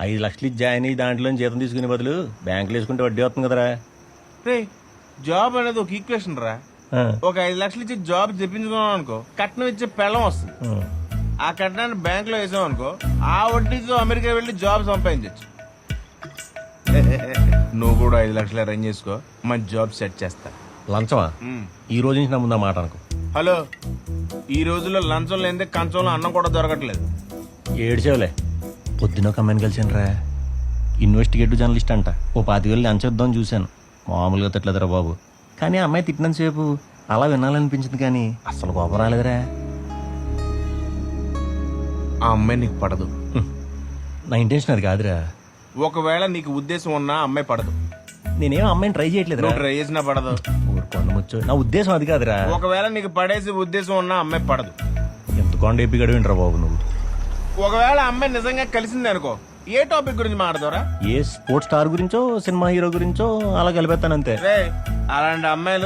ఐదు లక్షలు ఇచ్చి జాయిన్ అయ్యి దాంట్లో జీతం తీసుకునే బదులు బ్యాంకులో వేసుకుంటే వడ్డీ వస్తుంది కదరా. రే జాబ్ అనేది ఒక ఈక్వేషన్ రా. ఒక ఐదు లక్షలు ఇచ్చి జాబ్ తెప్పించుకున్నాం అనుకో కట్నం ఇచ్చే పెళ్ళం వస్తుంది. ఆ. కట్నాన్ని బ్యాంక్లో వేసాం అనుకో ఆ వడ్డీతో అమెరికా వెళ్ళి జాబ్ సంపాదించచ్చు. నువ్వు కూడా ఐదు లక్షలు అరేంజ్ చేసుకో మంచి జాబ్ సెట్ చేస్తా. లంచమా. ఈ రోజు నుంచి నా ముందు మాట అనుకో. హలో ఈ రోజుల్లో లంచం లేనిదే కంచంలో అన్నం కూడా దొరకట్లేదు. ఏడ్చేవులే. పొద్దున ఒక అమ్మాయిని కలిసాను రా ఇన్వెస్టిగేటివ్ జర్నలిస్ట్ అంట. ఓ పాతి వేలు లంచం ఇద్దామని చూశాను. మామూలుగా తిట్టలేదురా బాబు. కానీ ఆ అమ్మాయి తిట్టినంతసేపు అలా వినాలనిపించింది కానీ అసలు కోపం రాలేదురా. ఆ అమ్మాయి నీకు పడదు. నా ఇంటెన్షన్ అది కాదురా. ఒకవేళ నీకు ఉద్దేశం ఉన్నా అమ్మాయి పడదు. నేనేం అమ్మాయిని ట్రై చేయట్లేదురా. నువ్వు ట్రై చేసినా పడదు. ఊరుకోండి ముచ్చు నా ఉద్దేశం అది కాదురా. ఒకవేళ నీకు పడేసి ఉద్దేశం ఉన్నా అమ్మాయి పడదు. ఎంత కొండ ఎప్పి గడివింటరా బాబు నువ్వు? ఒకవేళ అమ్మాయి నిజంగా కలిసింది అనుకో ఏ టాపిక్ గురించి మాట్లాడతారా ఏ స్పోర్ట్స్ స్టార్ గురించో సినిమా హీరో గురించో అలా కలిపేస్తానంతే. రే అలాంటి అమ్మాయిలు